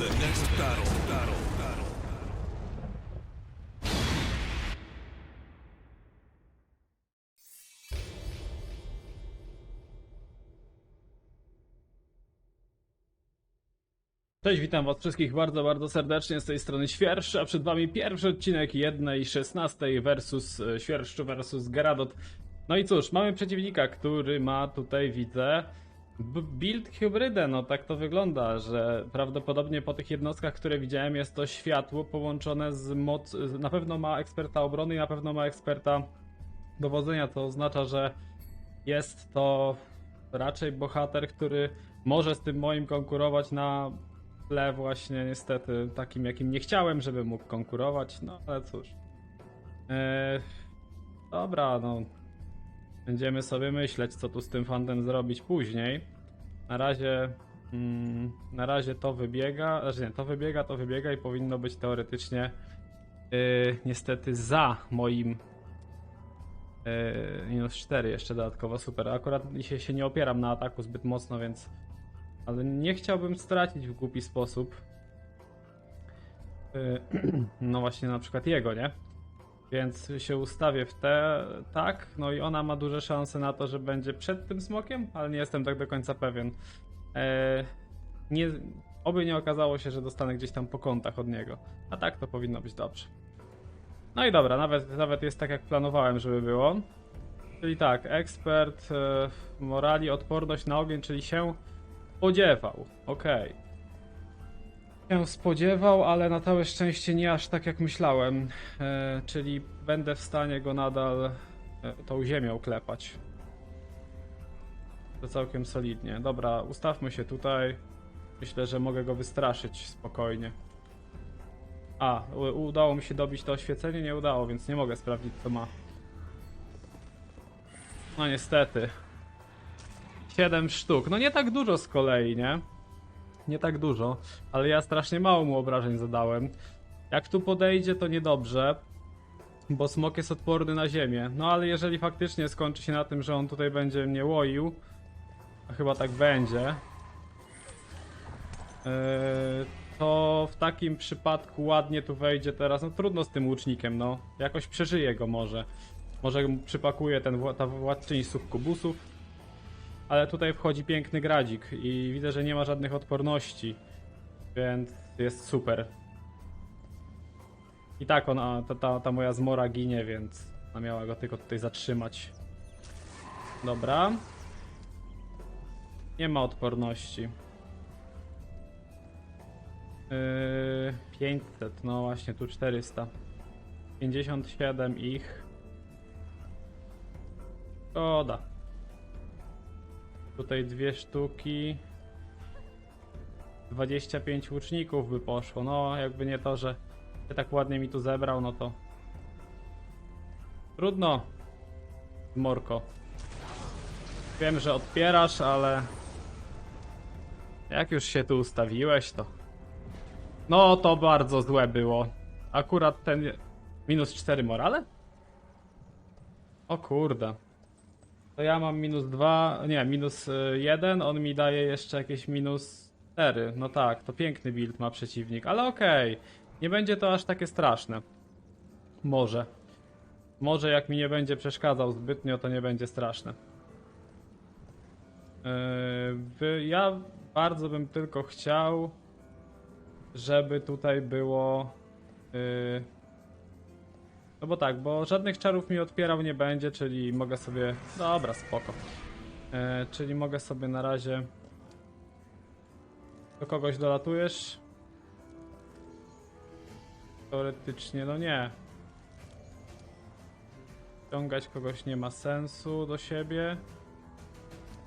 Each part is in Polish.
the next battle. Battle. Cześć, witam was wszystkich bardzo, bardzo serdecznie z tej strony Świerszcz, a przed wami pierwszy odcinek 1.16 versus e, Świerszczu versus Geradot. No i cóż, mamy przeciwnika, który ma tutaj, widzę, build hybrydę, no tak to wygląda, że prawdopodobnie po tych jednostkach, które widziałem jest to światło połączone z moc, na pewno ma eksperta obrony i na pewno ma eksperta dowodzenia, to oznacza, że jest to raczej bohater, który może z tym moim konkurować na tle właśnie niestety takim jakim nie chciałem, żeby mógł konkurować, no ale cóż. Eee, dobra, no. Będziemy sobie myśleć, co tu z tym fantem zrobić później. Na razie. Mm, na razie to wybiega. Znaczy nie, to wybiega, to wybiega i powinno być teoretycznie yy, niestety za moim yy, minus 4 jeszcze dodatkowo super. Akurat się, się nie opieram na ataku zbyt mocno, więc ale nie chciałbym stracić w głupi sposób. Yy, No właśnie na przykład jego, nie? Więc się ustawię w te, tak, no i ona ma duże szanse na to, że będzie przed tym smokiem, ale nie jestem tak do końca pewien. Eee, nie, oby nie okazało się, że dostanę gdzieś tam po kątach od niego. A tak to powinno być dobrze. No i dobra, nawet, nawet jest tak jak planowałem, żeby było. Czyli tak, ekspert, e, morali, odporność na ogień, czyli się spodziewał. Okej. Się spodziewał, ale na całe szczęście nie aż tak jak myślałem. E, czyli będę w stanie go nadal e, tą ziemią klepać. To całkiem solidnie. Dobra, ustawmy się tutaj. Myślę, że mogę go wystraszyć spokojnie. A, u- udało mi się dobić to oświecenie? Nie udało, więc nie mogę sprawdzić co ma. No niestety. 7 sztuk. No nie tak dużo z kolei, nie? Nie tak dużo, ale ja strasznie mało mu obrażeń zadałem. Jak tu podejdzie, to niedobrze, bo smok jest odporny na ziemię. No ale jeżeli faktycznie skończy się na tym, że on tutaj będzie mnie łoił, a chyba tak będzie, yy, to w takim przypadku ładnie tu wejdzie teraz. No trudno z tym łucznikiem, no. Jakoś przeżyje go może. Może przypakuje ten, ta władczyni sukkubusów. Ale tutaj wchodzi piękny gradzik i widzę, że nie ma żadnych odporności, więc jest super. I tak ona, ta, ta, ta moja zmora ginie, więc ona miała go tylko tutaj zatrzymać. Dobra. Nie ma odporności. Yy, 500, no właśnie, tu 400. 57 ich. Szkoda. Tutaj dwie sztuki. 25 łuczników by poszło. No, jakby nie to, że się tak ładnie mi tu zebrał, no to. Trudno. Morko. Wiem, że odpierasz, ale. Jak już się tu ustawiłeś, to. No, to bardzo złe było. Akurat ten. Minus 4 morale? O kurde. To ja mam minus 2, nie, minus 1, on mi daje jeszcze jakieś minus 4. No tak, to piękny build ma przeciwnik, ale okej. Nie będzie to aż takie straszne. Może. Może jak mi nie będzie przeszkadzał zbytnio, to nie będzie straszne. Wy- ja bardzo bym tylko chciał, żeby tutaj było. Yy, no bo tak, bo żadnych czarów mi odpierał nie będzie, czyli mogę sobie. Dobra, spoko. E, czyli mogę sobie na razie. Do kogoś dolatujesz? Teoretycznie, no nie. Ciągać kogoś nie ma sensu do siebie.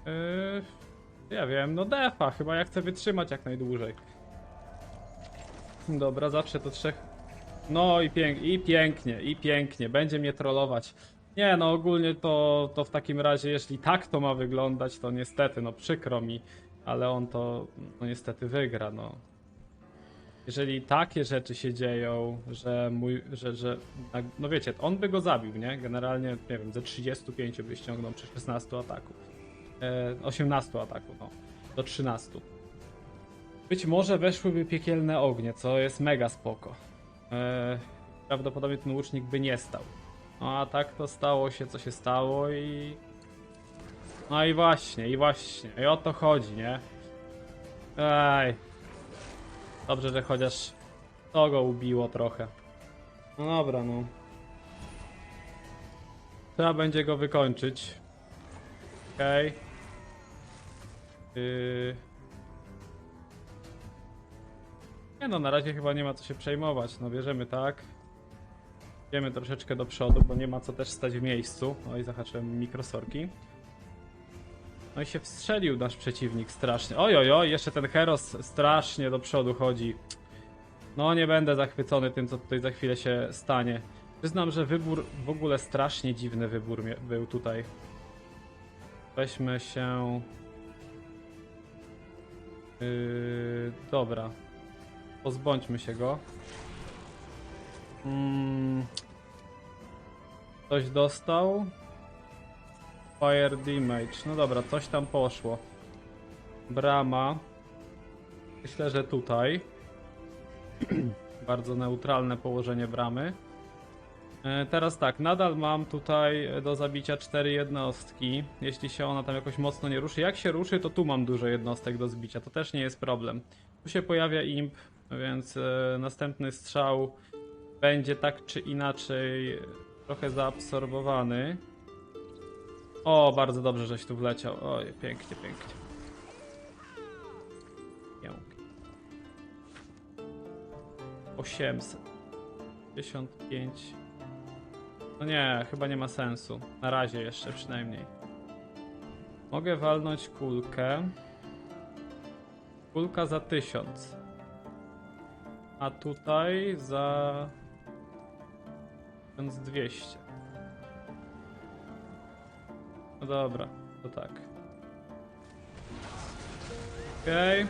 Yy, ja wiem, no defa, chyba ja chcę wytrzymać jak najdłużej. Dobra, zawsze to trzech no i, pięk i pięknie, i pięknie. Będzie mnie trollować. Nie, no ogólnie to, to w takim razie, jeśli tak to ma wyglądać, to niestety, no przykro mi, ale on to no niestety wygra, no. Jeżeli takie rzeczy się dzieją, że mój, że, że, no wiecie, on by go zabił, nie? Generalnie, nie wiem, ze 35 by ściągnął przy 16 ataku. E, 18 ataku, no. Do 13. Być może weszłyby piekielne ognie, co jest mega spoko. Eee, prawdopodobnie ten łucznik by nie stał. No a tak to stało się, co się stało i... No i właśnie, i właśnie, i o to chodzi, nie? Ej. Dobrze, że chociaż to go ubiło trochę. No dobra, no. Trzeba będzie go wykończyć. Okej. Yy... Nie no, na razie chyba nie ma co się przejmować. No bierzemy tak. Idziemy troszeczkę do przodu, bo nie ma co też stać w miejscu. No i zahaczyłem mikrosorki. No i się wstrzelił nasz przeciwnik strasznie. Oj, oj, jeszcze ten Heros strasznie do przodu chodzi. No nie będę zachwycony tym, co tutaj za chwilę się stanie. Przyznam, że wybór, w ogóle strasznie dziwny wybór był tutaj. Weźmy się... Yy, dobra. Pozbądźmy się go. Mm. Ktoś dostał? Fire damage. No dobra, coś tam poszło. Brama. Myślę, że tutaj. Bardzo neutralne położenie bramy. E, Teraz tak, nadal mam tutaj do zabicia cztery jednostki. Jeśli się ona tam jakoś mocno nie ruszy. Jak się ruszy, to tu mam dużo jednostek do zbicia. To też nie jest problem. Tu się pojawia imp, więc e, następny strzał będzie tak czy inaczej trochę zaabsorbowany. O, bardzo dobrze, żeś tu wleciał. Oj, pięknie, pięknie. Pięknie. 800. 55. No nie, chyba nie ma sensu. Na razie jeszcze przynajmniej. Mogę walnąć kulkę. Kulka za 1000. A tutaj za 1200. No dobra, to tak. Okej.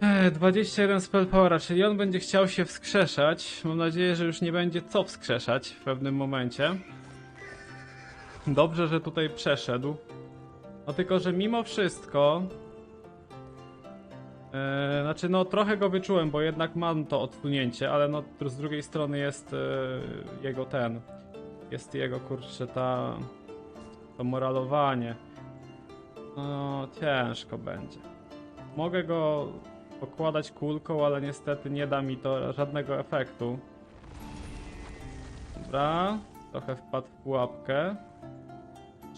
Okay. 21 spell powera, czyli on będzie chciał się wskrzeszać. Mam nadzieję, że już nie będzie co wskrzeszać w pewnym momencie. Dobrze, że tutaj przeszedł. No tylko, że mimo wszystko Eee, znaczy, no trochę go wyczułem, bo jednak mam to odsunięcie, ale no z drugiej strony jest e, jego ten. Jest jego kurczę ta. To moralowanie. No ciężko będzie. Mogę go okładać kulką, ale niestety nie da mi to żadnego efektu. Dobra, trochę wpadł w pułapkę.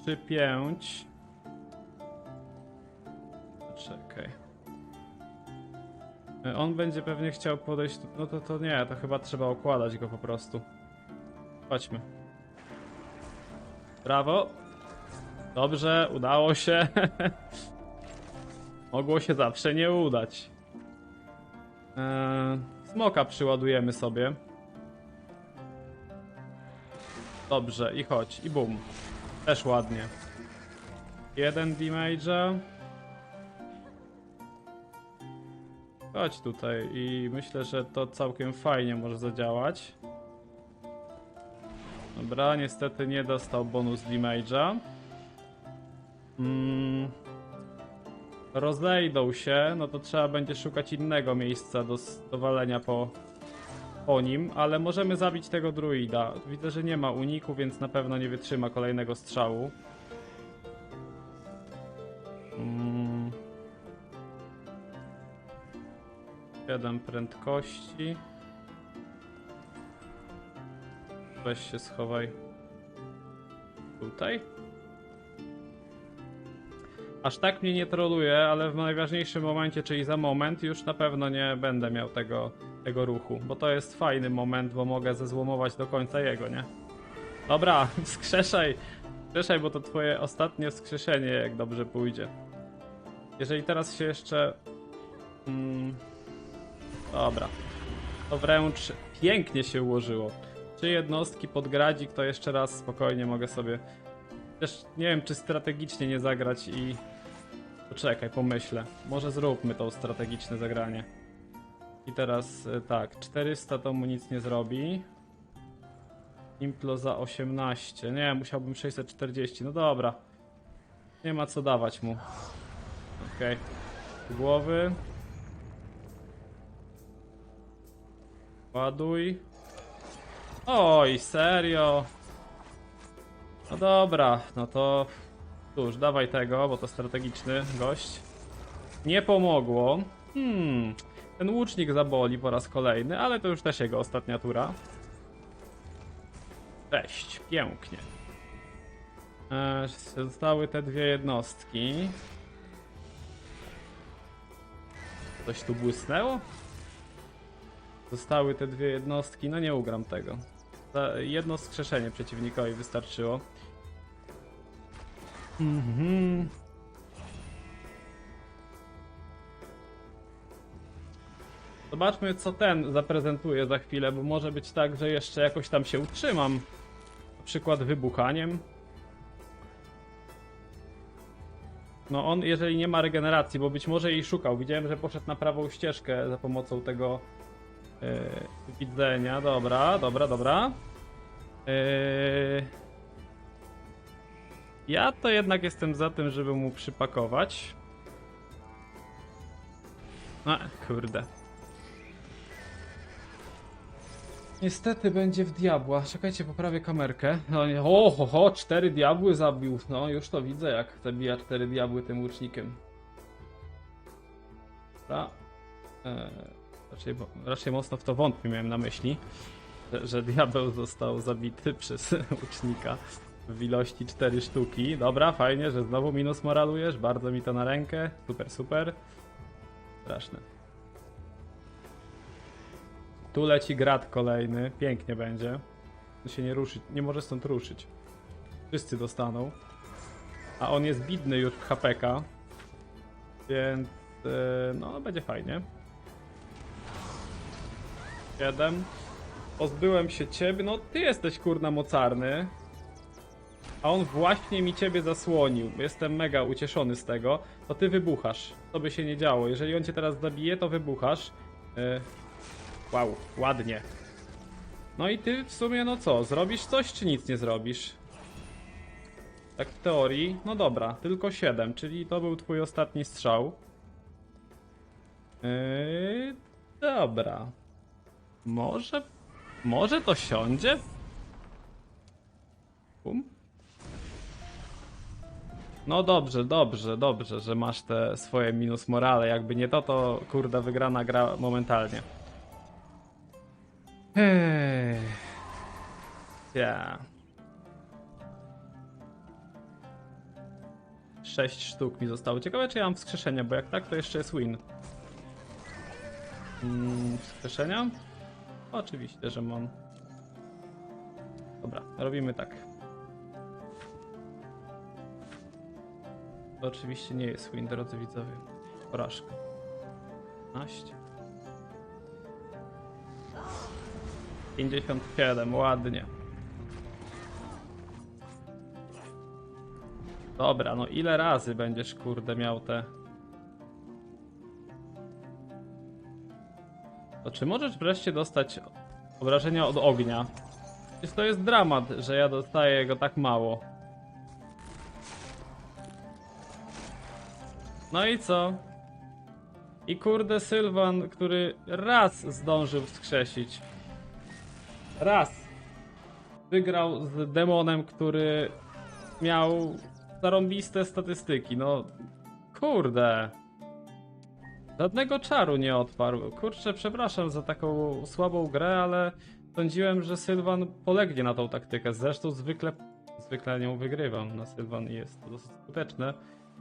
3-5. Czekaj. E, On będzie pewnie chciał podejść. No to, to nie, to chyba trzeba okładać go po prostu. Chodźmy. Brawo. Dobrze, udało się. Mogło się zawsze nie udać. Eee, smoka przyładujemy sobie. Dobrze, i chodź, i bum. Też ładnie. Jeden damage'a. Chodź tutaj i myślę, że to całkiem fajnie może zadziałać. Dobra, niestety nie dostał bonus damage'a. Mm. Rozejdą się, no to trzeba będzie szukać innego miejsca do, do po, po nim, ale możemy zabić tego druida. Widzę, że nie ma uniku, więc na pewno nie wytrzyma kolejnego strzału. 7 prędkości. Weź się schowaj. Tutaj? Aż tak mnie nie troluje, ale w najważniejszym momencie, czyli za moment, już na pewno nie będę miał tego, tego ruchu. Bo to jest fajny moment, bo mogę zezłomować do końca jego, nie? Dobra, wskrzeszaj. Wskrzeszaj, bo to twoje ostatnie wskrzeszenie, jak dobrze pójdzie. Jeżeli teraz się jeszcze... Mm, Dobra. To wręcz pięknie się ułożyło. Trzy jednostki pod gradzik, to jeszcze raz spokojnie mogę sobie. Też nie wiem, czy strategicznie nie zagrać i. Poczekaj, pomyślę. Może zróbmy to strategiczne zagranie. I teraz y, tak, 400 to mu nic nie zrobi. Implo za 18. Nie, musiałbym 640. No dobra. Nie ma co dawać mu. Okej. Głowy. Ładuj. Oj, serio. No dobra, no to cóż, dawaj tego, bo to strategiczny gość. Nie pomogło. Hmm, ten łucznik zaboli po raz kolejny, ale to już też jego ostatnia tura. Cześć, pięknie. E, Zostały te dwie jednostki. Coś tu błysnęło? Zostały te dwie jednostki, no nie ugram tego. Jedno skrzeszenie przeciwnikowi wystarczyło. Mhm. Zobaczmy, co ten zaprezentuje za chwilę, bo może być tak, że jeszcze jakoś tam się utrzymam. Na przykład wybuchaniem. No on, jeżeli nie ma regeneracji, bo być może jej szukał. Widziałem, że poszedł na prawą ścieżkę za pomocą tego yy, widzenia. Dobra, dobra, dobra. Yy... Ja to jednak jestem za tym, żeby mu przypakować. A, kurde. Niestety będzie w diabła. Czekajcie, poprawię kamerkę. No nie, o, ho, ho, cztery diabły zabił. No, już to widzę, jak zabija cztery diabły tym łucznikiem. Dobra. E, raczej, raczej mocno w to wątpię miałem na myśli, że, że diabeł został zabity przez łucznika w ilości 4 sztuki. Dobra, fajnie, że znowu minus moralujesz. Bardzo mi to na rękę. Super, super. Straszne. Tu leci grad kolejny. Pięknie będzie. Tu się nie ruszy, nie może stąd ruszyć. Wszyscy dostaną. A on jest bidny już w HPK. Więc e, no będzie fajnie. 7. Pozbyłem się ciebie. No ty jesteś kurna mocarny. A on właśnie mi ciebie zasłonił. Jestem mega ucieszony z tego. To ty wybuchasz. To by się nie działo. Jeżeli on cię teraz zabije, to wybuchasz. E, Wow, ładnie. No i ty w sumie, no co, zrobisz coś czy nic nie zrobisz? Tak w teorii, no dobra, tylko 7, czyli to był twój ostatni strzał. Yy, dobra. Może, może to siądzie? Bum. No dobrze, dobrze, dobrze, że masz te swoje minus morale. Jakby nie to, to kurde wygrana gra momentalnie. Ech. Ja. Sześć sztuk mi zostało. Ciekawe, czy ja mam wskrzeszenia, bo jak tak, to jeszcze jest win. Mm, wskrzeszenia? Oczywiście, że mam. Dobra, robimy tak. To oczywiście nie jest win, drodzy widzowie. Porażka. 15. 57, ładnie. Dobra, no ile razy będziesz kurde miał te... To czy możesz wreszcie dostać obrażenia od ognia? Przecież to jest dramat, że ja dostaję go tak mało. No i co? I kurde Sylwan, który raz zdążył wskrzesić. Raz. Wygrał z demonem, który miał zarąbiste statystyki. No, kurde. Żadnego czaru nie odparł. Kurczę, przepraszam za taką słabą grę, ale sądziłem, że Sylwan polegnie na tą taktykę. Zresztą zwykle, zwykle nią wygrywam na Sylwan i jest to dosyć skuteczne.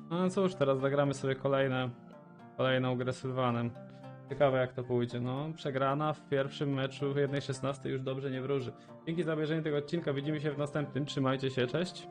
No cóż, teraz zagramy sobie kolejne, kolejną grę Sylwanem. Ciekawe jak to pójdzie. No, przegrana w pierwszym meczu 1.16 już dobrze nie wróży. Dzięki za obejrzenie tego odcinka. Widzimy się w następnym. Trzymajcie się, cześć.